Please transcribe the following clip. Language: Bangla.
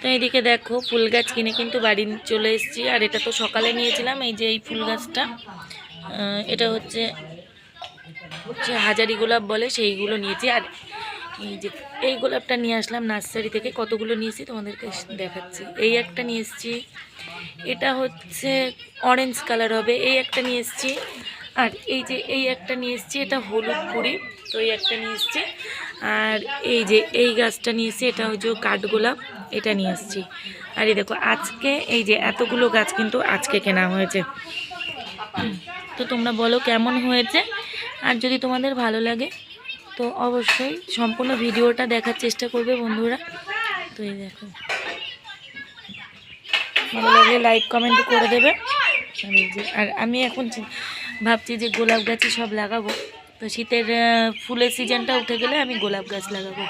তো এইদিকে দেখো, ফুল গাছ কিনে কিন্তু বাড়ি চলে এসেছি। আর এটা তো সকালে নিয়েছিলাম, এই যে এই ফুল গাছটা। এটা হচ্ছে হচ্ছে হাজারি গোলাপ বলে, সেইগুলো নিয়েছি। আর এই যে এই গোলাপটা নিয়ে আসলাম নার্সারি থেকে, কতগুলো নিয়েছি তোমাদেরকে দেখাচ্ছি। এই একটা নিয়ে এসেছি, এটা হচ্ছে অরেঞ্জ কালার হবে। এই একটা নিয়ে এসেছি আর এই যে এই একটা নিয়ে এসছি, এটা হলুদ কুড়ি তো এই একটা নিয়ে এসছি। আর এই যে এই গাছটা নিয়ে এসেছি, এটা হচ্ছে কাঠগোলাপ, এটা নিয়ে এসেছি। আর এই দেখো, আজকে এই যে এতগুলো গাছ কিন্তু আজকে কেনা হয়েছে। তো তোমরা বলো কেমন হয়েছে? আর যদি তোমাদের ভালো লাগে, তো অবশ্যই সম্পূর্ণ ভিডিওটা দেখার চেষ্টা করবে বন্ধুরা। তো এই দেখো, ভালো লাগলে লাইক কমেন্ট করে দেবে। আর আমি এখন ভাবছি যে গোলাপ গাছই সব লাগাবো। তো শীতের ফুলের সিজনটা উঠে গেলে আমি গোলাপ গাছ লাগাবো।